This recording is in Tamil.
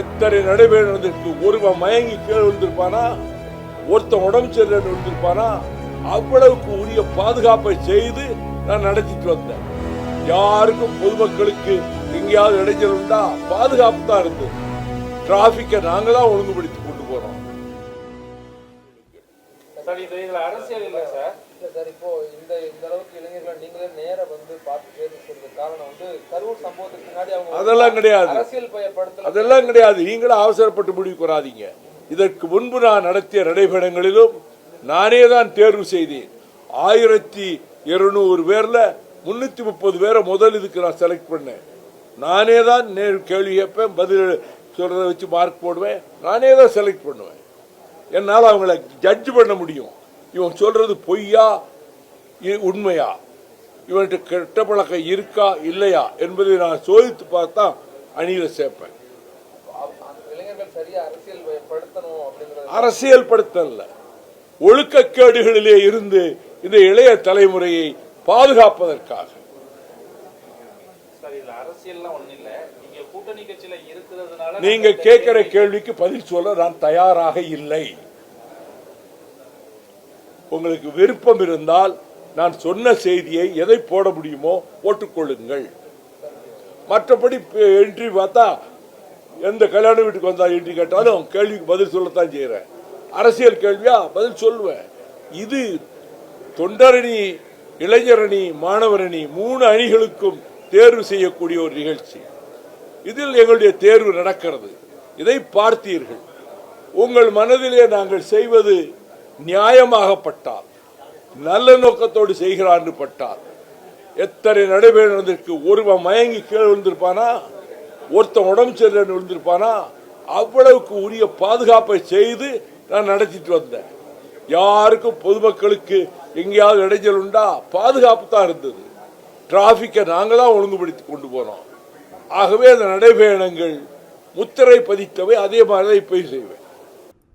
எத்தனை நடைபெறுவதற்கு ஒருவன் மயங்கி கீழே விழுந்திருப்பானா? ஒருத்தன் உடம்பு சரியில்லைன்னு விழுந்திருப்பானா? அவ்வளவுக்கு உரிய பாதுகாப்பை செய்து நான் நடத்திட்டு வந்தேன். யாருக்கும் பொதுமக்களுக்கு எங்கேயாவது இடைஞ்சல் உண்டா? பாதுகாப்பு தான் இருந்தது. டிராபிக்கை நாங்களாம் ஒழுங்குபடுத்தி கொண்டு போறோம். சார் இது இதுல அரசியல் இல்ல சார். இல்ல சார் இப்போ இந்த இந்த அளவுக்கு இளைஞர்களை நீங்களே நேர வந்து பார்த்து தேர்வு செய்யறதுக்கு காரணம் வந்து கரூர் சம்பவத்துக்கு முன்னாடி அவங்க அதெல்லாம் கிடையாது. அரசியல் பயப்படுத்தல அதெல்லாம் கிடையாது. நீங்களும் அவசரப்பட்டு முடிவு வராதீங்க இதற்கு முன்பு நான் நடத்திய நடைபெறங்களிலும் நானே தான் தேர்வு செய்தேன். ஆயிரத்தி இருநூறு பேர்ல முன்னூத்தி முப்பது பேரை முதல் இதுக்கு நான் செலக்ட் பண்ணேன். நானே தான் நேரு கேள்வி கேட்பேன் பதில் சொல்றதை வச்சு மார்க் போடுவேன். நானே தான் செலக்ட் பண்ணுவேன். என்னால் அவங்கள ஜட்ஜ் பண்ண முடியும். இவன் சொல்றது பொய்யா? இ- உண்மையா? இவன்கிட்ட கெட்ட பழக்கம் இருக்கா இல்லையா? என்பதை நான் சோதித்து பார்த்தா அணியில சேர்ப்பேன். அரசியல் படுத்தல்ல ஒழுக்கக்கேடுகளிலே இருந்து இந்த இளைய தலைமுறையை பாதுகாப்பதற்காக. சார் இதுல அரசியல்லாம் ஒண்ணு இல்ல. நீங்க கூட்டணி கட்சியில இருக்கிறதுனால நீங்க நாங்க கேட்கிற கேள்விக்கு பதில் சொல்ல நான் தயாராக இல்லை. உங்களுக்கு விருப்பம் இருந்தால் நான் சொன்ன செய்தியை எதை போட முடியுமோ போட்டுக்கொள்ளுங்கள். மற்றபடி என்ட்ரி பார்த்தா எந்த கல்யாண வீட்டுக்கு வந்தால் என்ட்ரி கேட்டாலும் கேள்விக்கு பதில் சொல்லத்தான் செய்கிறேன் அரசியல் கேள்வியா? பதில் சொல்லுவேன். இது தொண்டரணி இளைஞரணி மாணவரணி மூணு அணிகளுக்கும் தேர்வு செய்யக்கூடிய ஒரு நிகழ்ச்சி. இதில் எங்களுடைய தேர்வு நடக்கிறது. இதை பார்த்தீர்கள். உங்கள் மனதிலே நாங்கள் செய்வது நியாயமாகப்பட்டால் நல்ல நோக்கத்தோடு செய்கிறான்னு பட்டால் எத்தனை நடைபெறுவதற்கு ஒருவன் மயங்கி கீழே விழுந்திருப்பானா? ஒருத்தன் உடம்பு சரியில்லைன்னு விழுந்திருப்பானா? அவ்வளவுக்கு உரிய பாதுகாப்பை செய்து நான் நடத்திட்டு வந்தேன். யாருக்கும் பொதுமக்களுக்கு எங்கேயாவது இடைஞ்சல் உண்டா? பாதுகாப்பு தான் இருந்தது. டிராபிக்கை நாங்கள் தான் ஒழுங்குபடுத்தி கொண்டு போனோம். ஆகவே அந்த நடைபயணங்கள் முத்திரை பதித்தவை அதே மாதிரி தான் இப்போயும் செய்வேன்.